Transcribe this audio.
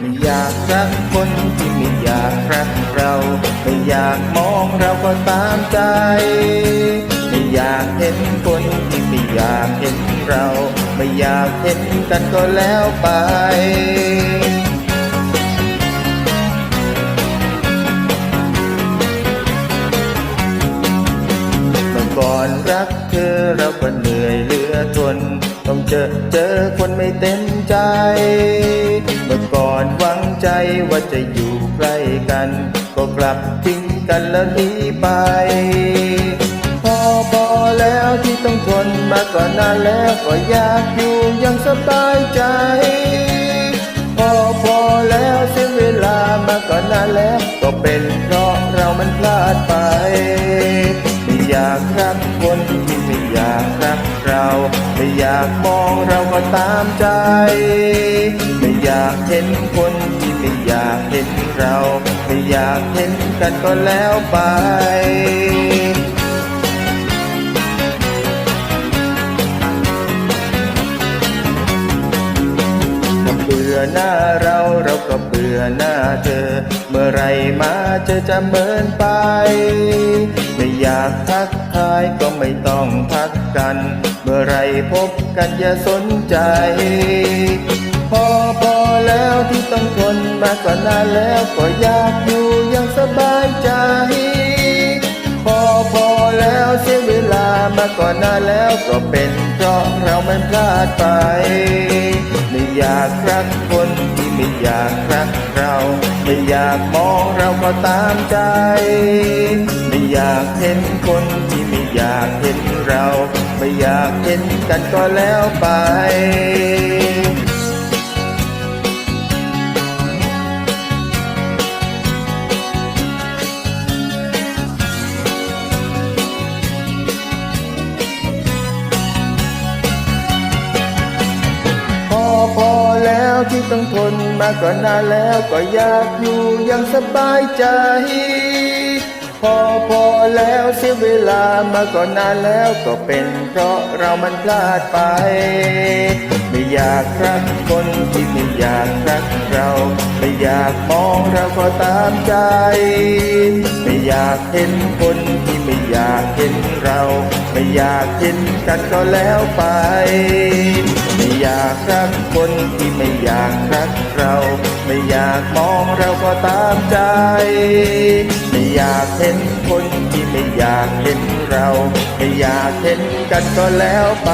ไม่อยากรักคนที่ไม่อยากรักเรา ไม่อยากมองเราก็ตามใจ ไม่อยากเห็นคนที่ไม่อยากเห็นเรา ไม่อยากเห็นกันก็แล้วไปเมื่อก่อนรักเธอเราก็เหนื่อยเหลือทน ต้องเจอเจอคนไม่เต็มใจ ว่าจะอยู่ใกล้กัน ก็กลับทิ้งกันแล้วหนีไป พอพอแล้วที่ต้องทนมาก่อนนานแล้วก็อยากอยู่อยังสบายใจ พอพอแล้วเสียเวลามาก่อนนานแล้วก็เป็นเพราะเรามันพลาดไปไม่อยากรักคนที่ไม่อยากรักเราไม่อยากมองเราก็ตามใจ ไม่อยากเห็นคนที่ ไม่อยากเห็นเรา ไม่อยากเห็นกันก็แล้วไปเบื่อหน้าเราเราก็เบื่อหน้าเธอ เมื่อไรมาเจอจะเหมินไป ไม่อยากทักทายก็ไม่ต้องทักกัน เมื่อไรพบกันอย่าสนใจ พอพอแล้วที่ต้อง ก่อนนานแล้วก็อยากอยู่อยังสบายใจ พอพอแล้วเสียเวลามาก่อนนานแล้วก็เป็นเพราะเรามันพลาดไป ไม่อยากรักคนที่ไม่อยากรักเรา ไม่อยากมองเราก็ตามใจ ไม่อยากเห็นคนที่ไม่อยากเห็นเรา ไม่อยากเห็นกันก็แล้วไป แล้วที่ต้องทนมาก่อนนานแล้วก็อยากอยู่อยังสบายใจ พอพอแล้วเสียเวลามาก่อนนานแล้วก็เป็นเพราะเรามันพลาดไป ไม่อยากรักคนที่ไม่อยากรักเรา ไม่อยากมองเราก็ตามใจ ไม่อยากเห็นคนที่ไม่อยากเห็นเรา ไม่อยากเห็นกันก็แล้วไป อยากรักคนที่ไม่อยากรักเรา ไม่อยากมองเราก็ตามใจ ไม่อยากเห็นคนที่ไม่อยากเห็นเรา ไม่อยากเห็นกันก็แล้วไป